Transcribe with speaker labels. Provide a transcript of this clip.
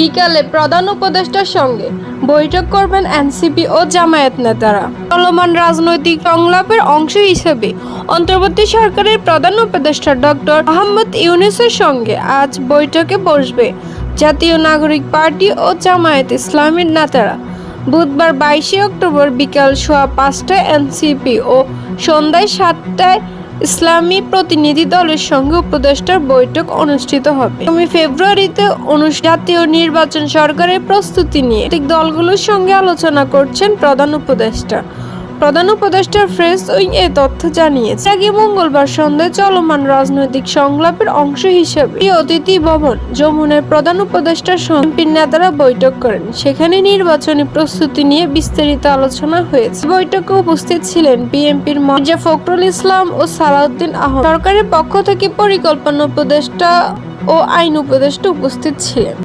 Speaker 1: বিকালে প্রধান উপদেষ্টার সঙ্গে বৈঠক করবেন এনসিপি ও জামায়াত নেতারা। চলমান রাজনৈতিক সংলাপের অংশ হিসেবে অন্তর্বর্তী সরকারের প্রধান উপদেষ্টা ডক্টর মোহাম্মদ ইউনুসের সঙ্গে আজ বৈঠকে বসবে জাতীয় নাগরিক পার্টি ও জামায়াত ইসলামীর নেতারা। বুধবার বাইশে অক্টোবর বিকাল সোয়া পাঁচটায় এনসিপি ও সন্ধ্যায় সাতটায় ইসলামী প্রতিনিধি দলের সঙ্গে উপদেষ্টার বৈঠক অনুষ্ঠিত হবে। আগামী ফেব্রুয়ারিতে জাতীয় নির্বাচন সরকারের প্রস্তুতি নিয়ে দলগুলোর সঙ্গে আলোচনা করছেন প্রধান উপদেষ্টা। প্রধান উপদেষ্টার প্রেস উইং এ তথ্য জানিয়েছে। আগে মঙ্গলবার সন্ধ্যায় চলমান রাজনৈতিক সংলাপের অংশ হিসেবে এই অতিথি ভবন যমুনের প্রধান উপদেষ্টার সঙ্গে নেতারা বৈঠক করেন। সেখানে নির্বাচনী প্রস্তুতি নিয়ে বিস্তারিত আলোচনা হয়েছে। বৈঠকে উপস্থিত ছিলেন বিএনপির মির্জা ফখরুল ইসলাম ও সালাউদ্দিন আহমদ। সরকারের পক্ষ থেকে পরিকল্পনা উপদেষ্টা ও আইন উপদেষ্টা উপস্থিত ছিলেন।